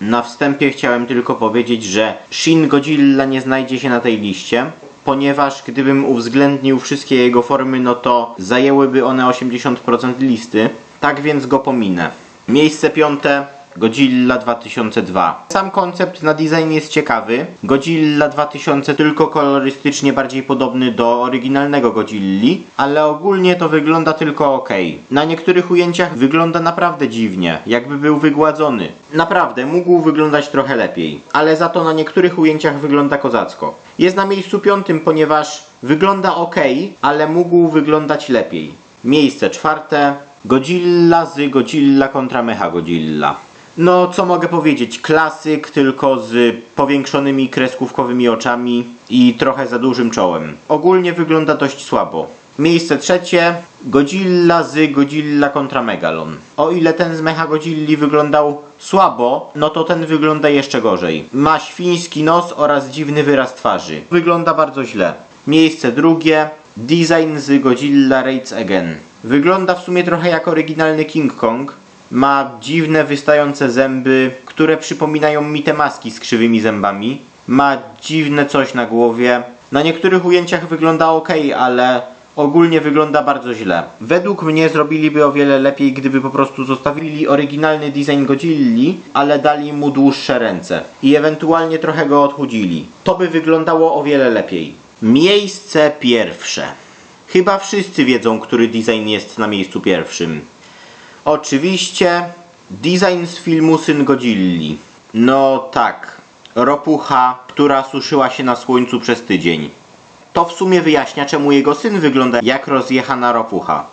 Na wstępie chciałem tylko powiedzieć, że Shin Godzilla nie znajdzie się na tej liście, ponieważ gdybym uwzględnił wszystkie jego formy, no to zajęłyby one 80% listy. Tak więc go pominę. Miejsce piąte. Godzilla 2002. Sam koncept na design jest ciekawy. Godzilla 2000 tylko kolorystycznie bardziej podobny do oryginalnego Godzilli, ale ogólnie to wygląda tylko ok. Na niektórych ujęciach wygląda naprawdę dziwnie, jakby był wygładzony. Naprawdę, mógł wyglądać trochę lepiej, ale za to na niektórych ujęciach wygląda kozacko. Jest na miejscu piątym, ponieważ wygląda ok, ale mógł wyglądać lepiej. Miejsce czwarte. Godzilla z Godzilla kontra Mecha Godzilla. No, co mogę powiedzieć? Klasyk, tylko z powiększonymi kreskówkowymi oczami i trochę za dużym czołem. Ogólnie wygląda dość słabo. Miejsce trzecie. Godzilla z Godzilla kontra Megalon. O ile ten z Mecha Godzilli wyglądał słabo, no to ten wygląda jeszcze gorzej. Ma świński nos oraz dziwny wyraz twarzy. Wygląda bardzo źle. Miejsce drugie. Design z Godzilla Raids Again. Wygląda w sumie trochę jak oryginalny King Kong. Ma dziwne wystające zęby, które przypominają mi te maski z krzywymi zębami. Ma dziwne coś na głowie. Na niektórych ujęciach wygląda ok, ale ogólnie wygląda bardzo źle. Według mnie zrobiliby o wiele lepiej, gdyby po prostu zostawili oryginalny design Godzilli, ale dali mu dłuższe ręce i ewentualnie trochę go odchudzili. To by wyglądało o wiele lepiej. Miejsce pierwsze. Chyba wszyscy wiedzą, który design jest na miejscu pierwszym. Oczywiście design z filmu Syn Godzilli. No tak, ropucha, która suszyła się na słońcu przez tydzień. To w sumie wyjaśnia, czemu jego syn wygląda jak rozjechana ropucha.